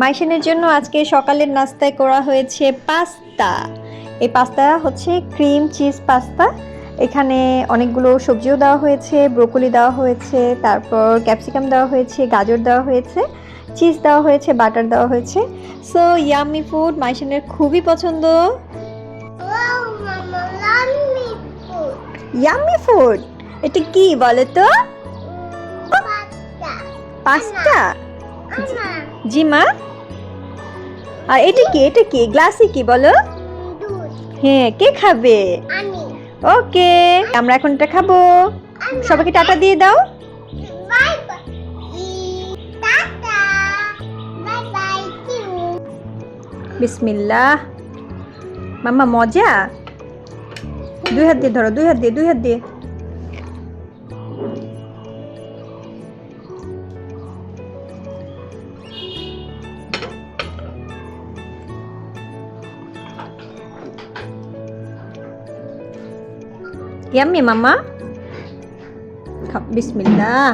মাইশানের জন্য আজকে সকালের নাস্তায় করা হয়েছে পাস্তা। এই পাস্তা হচ্ছে ক্রিম চিজ পাস্তা। এখানে অনেকগুলো সবজিও দেওয়া হয়েছে ব্রোকলি দেওয়া হয়েছে তারপর ক্যাপসিকাম দেওয়া হয়েছে গাজর দেওয়া হয়েছে চিজ দেওয়া হয়েছে বাটার দেওয়া হয়েছে। সো ইয়ামি ফুড মাইশানের খুবই পছন্দ. ইয়ামি ফুড এটা কি বলো তো? পাস্তা? জি মা। আর এটা কি এটা কি? গ্লাসে কি বলো? হ্যাঁ কে খাবে? ওকে, আমরা এখন এটা খাব। সবাইকে টাটা দিয়ে দাও. বিসমিল্লাহ। মাম্মা, মজা? দুই হাত দিয়ে ধরো, দুই হাত দিয়ে, দুই হাত দিয়ে। ইয়াম্মি মাম্মা খাও বিসমিল্লাহ